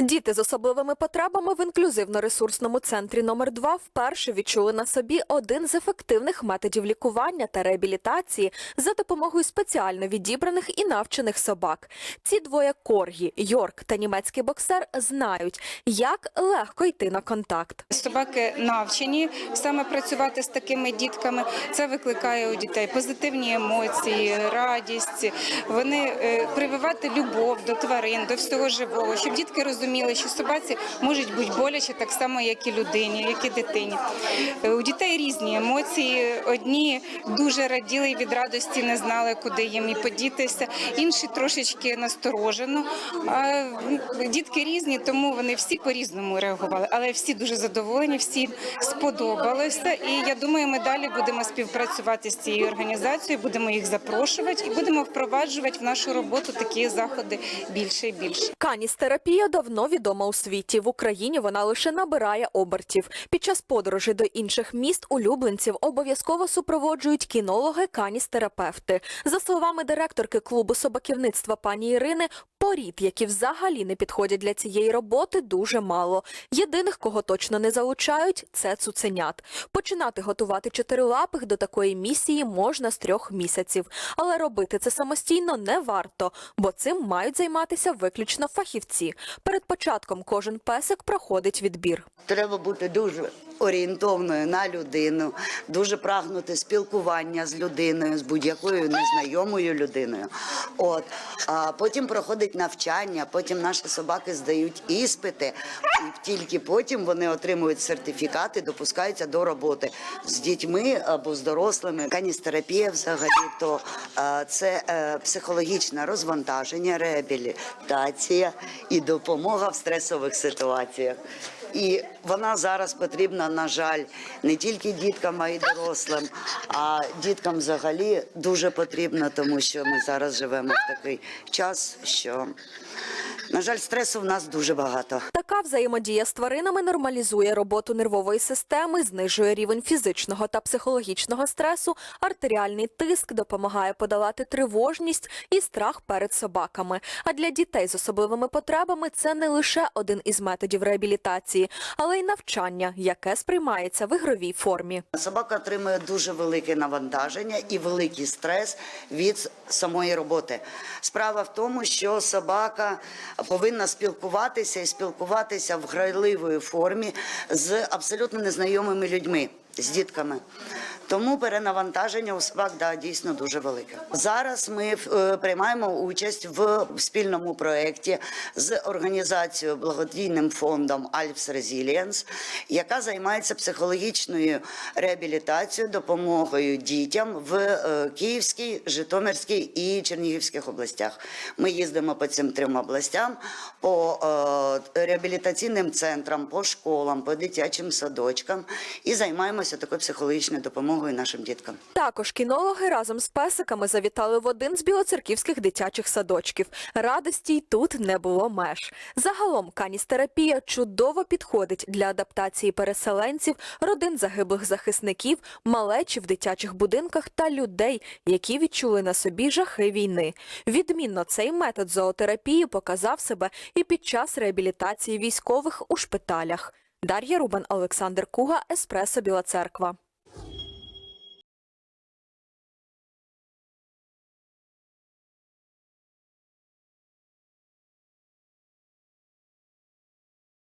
Діти з особливими потребами в інклюзивно-ресурсному центрі номер 2 вперше відчули на собі один з ефективних методів лікування та реабілітації за допомогою спеціально відібраних і навчених собак. Ці двоє коргі, Йорк та німецький боксер, знають, як легко йти на контакт. Собаки навчені саме працювати з такими дітками. Це викликає у дітей позитивні емоції, радість. Вони е, прививати любов до тварин, до всього живого, щоб дітки розуміли, що собаці можуть бути боляче так само, як і людині, як і дитині. Е, У дітей різні емоції. Одні дуже раділи і від радості, не знали, куди їм і подітися. Інші трошечки насторожено. А дітки різні, тому вони всі по-різному реагували, але всі дуже задоволені, всім сподобалося. І я думаю, ми далі будемо співпрацювати з цією організацією, будемо їх запрошувати і будемо впроваджувати в нашу роботу такі заходи більше і більше. Каністерапія давно відома у світі. В Україні вона лише набирає обертів. Під час подорожі до інших міст улюбленців обов'язково супроводжують кінологи, каністерапевти. За словами директорки клубу собаківництва пані Ірини, порід, які взагалі не підходять для цієї роботи, дуже мало. Єдиних, кого точно не залучають, це цуценят. Починати готувати чотирилапих до такої місії можна з трьох місяців, але робити це самостійно не варто, бо цим мають займатися виключно фахівці. Перед початком кожен песик проходить відбір. Треба бути дуже орієнтовною на людину, дуже прагнути спілкування з людиною, з будь-якою незнайомою людиною. От а потім проходить навчання, потім наші собаки здають іспити, і тільки потім вони отримують сертифікати, допускаються до роботи з дітьми або з дорослими. Каністерапія взагалі то це е, психологічне розвантаження, реабілітація і допомога в стресових ситуаціях. І вона зараз потрібна, на жаль, не тільки діткам, а й дорослим, а діткам взагалі дуже потрібна, тому що ми зараз живемо в такий час, що, на жаль, стресу в нас дуже багато. Така взаємодія з тваринами нормалізує роботу нервової системи, знижує рівень фізичного та психологічного стресу, артеріальний тиск, допомагає подолати тривожність і страх перед собаками. А для дітей з особливими потребами це не лише один із методів реабілітації, але й навчання, яке сприймається в ігровій формі. Собака отримує дуже велике навантаження і великий стрес від самої роботи. Справа в тому, що собака повинна спілкуватися і спілкуватися в грайливої формі з абсолютно незнайомими людьми, з дітками. Тому перенавантаження у собак да, дійсно дуже велике. Зараз ми е, приймаємо участь в спільному проєкті з організацією благодійним фондом Alps Resilience, яка займається психологічною реабілітацією, допомогою дітям в е, Київській, Житомирській і Чернігівських областях. Ми їздимо по цим трьом областям, по е, реабілітаційним центрам, по школам, по дитячим садочкам і займаємося такою психологічною допомогою нашим діткам. Також кінологи разом з песиками завітали в один з білоцерківських дитячих садочків. Радості й тут не було меж. Загалом каністерапія чудово підходить для адаптації переселенців, родин загиблих захисників, малечі в дитячих будинках та людей, які відчули на собі жахи війни. Відмінно цей метод зоотерапії показав себе і під час реабілітації військових у шпиталях. Дар'я Рубан, Олександр Куга, Еспресо Біла Церква.